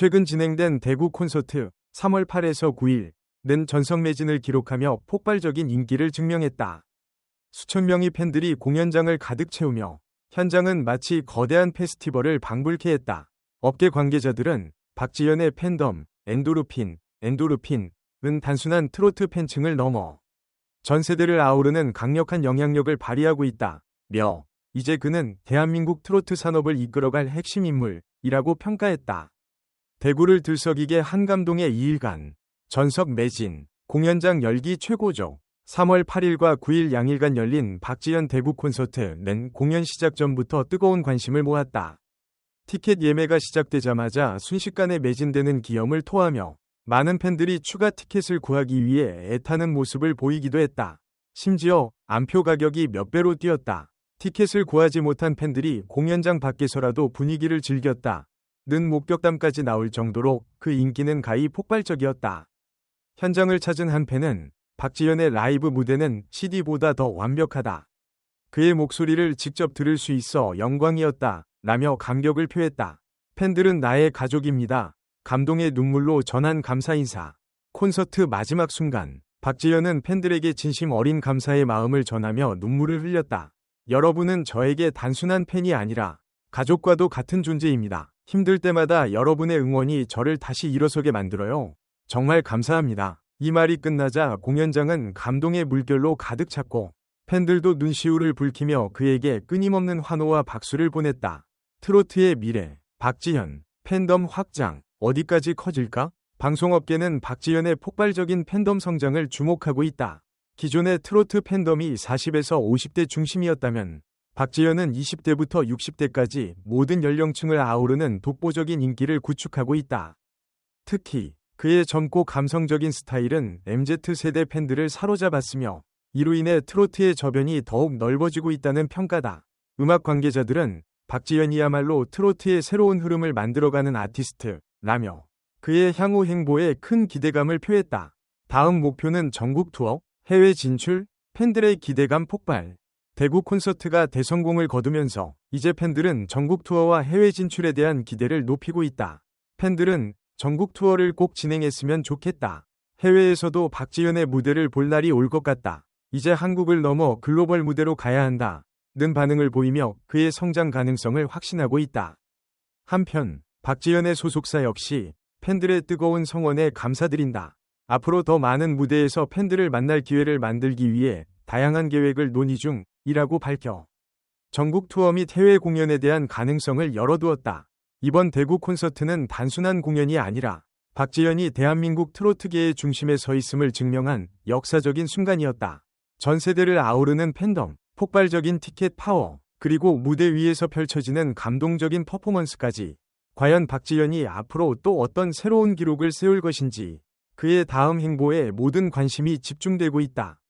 최근 진행된 대구 콘서트 3월 8에서 9일는 전성 매진을 기록하며 폭발적인 인기를 증명했다. 수천 명의 팬들이 공연장을 가득 채우며 현장은 마치 거대한 페스티벌을 방불케 했다. 업계 관계자들은 박지연의 팬덤, 엔도르핀, 엔도르핀은 단순한 트로트 팬층을 넘어 전 세대를 아우르는 강력한 영향력을 발휘하고 있다. 며 이제 그는 대한민국 트로트 산업을 이끌어갈 핵심 인물이라고 평가했다. 대구를 들썩이게 한 감동의 2일간 전석 매진 공연장 열기 최고조 3월 8일과 9일 양일간 열린 박지현 대구 콘서트 는 공연 시작 전부터 뜨거운 관심을 모았다. 티켓 예매가 시작되자마자 순식간에 매진되는 기염을 토하며 많은 팬들이 추가 티켓을 구하기 위해 애타는 모습을 보이기도 했다. 심지어 안표 가격이 몇 배로 뛰었다. 티켓을 구하지 못한 팬들이 공연장 밖에서라도 분위기를 즐겼다. 는 목격담까지 나올 정도로 그 인기는 가히 폭발적이었다. 현장을 찾은 한 팬은 박지현의 라이브 무대는 CD보다 더 완벽하다. 그의 목소리를 직접 들을 수 있어 영광이었다. 라며 감격을 표했다. 팬들은 나의 가족입니다. 감동의 눈물로 전한 감사 인사. 콘서트 마지막 순간, 박지현은 팬들에게 진심 어린 감사의 마음을 전하며 눈물을 흘렸다. 여러분은 저에게 단순한 팬이 아니라 가족과도 같은 존재입니다. 힘들 때마다 여러분의 응원이 저를 다시 일어서게 만들어요. 정말 감사합니다. 이 말이 끝나자 공연장은 감동의 물결로 가득 찼고 팬들도 눈시울을 붉히며 그에게 끊임없는 환호와 박수를 보냈다. 트로트의 미래, 박지현, 팬덤 확장, 어디까지 커질까? 방송업계는 박지현의 폭발적인 팬덤 성장을 주목하고 있다. 기존의 트로트 팬덤이 40에서 50대 중심이었다면 박지현은 20대부터 60대까지 모든 연령층을 아우르는 독보적인 인기를 구축하고 있다. 특히 그의 젊고 감성적인 스타일은 MZ세대 팬들을 사로잡았으며 이로 인해 트로트의 저변이 더욱 넓어지고 있다는 평가다. 음악 관계자들은 박지현이야말로 트로트의 새로운 흐름을 만들어가는 아티스트라며 그의 향후 행보에 큰 기대감을 표했다. 다음 목표는 전국 투어, 해외 진출, 팬들의 기대감 폭발. 대구 콘서트가 대성공을 거두면서 이제 팬들은 전국 투어와 해외 진출에 대한 기대를 높이고 있다. 팬들은 전국 투어를 꼭 진행했으면 좋겠다. 해외에서도 박지현의 무대를 볼 날이 올 것 같다. 이제 한국을 넘어 글로벌 무대로 가야 한다. 는 반응을 보이며 그의 성장 가능성을 확신하고 있다. 한편 박지현의 소속사 역시 팬들의 뜨거운 성원에 감사드린다. 앞으로 더 많은 무대에서 팬들을 만날 기회를 만들기 위해 다양한 계획을 논의 중 이라고 밝혀 전국 투어 및 해외 공연에 대한 가능성을 열어두었다. 이번 대구 콘서트는 단순한 공연이 아니라 박지현이 대한민국 트로트계의 중심에 서 있음을 증명한 역사적인 순간이었다. 전 세대를 아우르는 팬덤, 폭발적인 티켓 파워, 그리고 무대 위에서 펼쳐지는 감동적인 퍼포먼스까지 과연 박지현이 앞으로 또 어떤 새로운 기록을 세울 것인지 그의 다음 행보에 모든 관심이 집중되고 있다.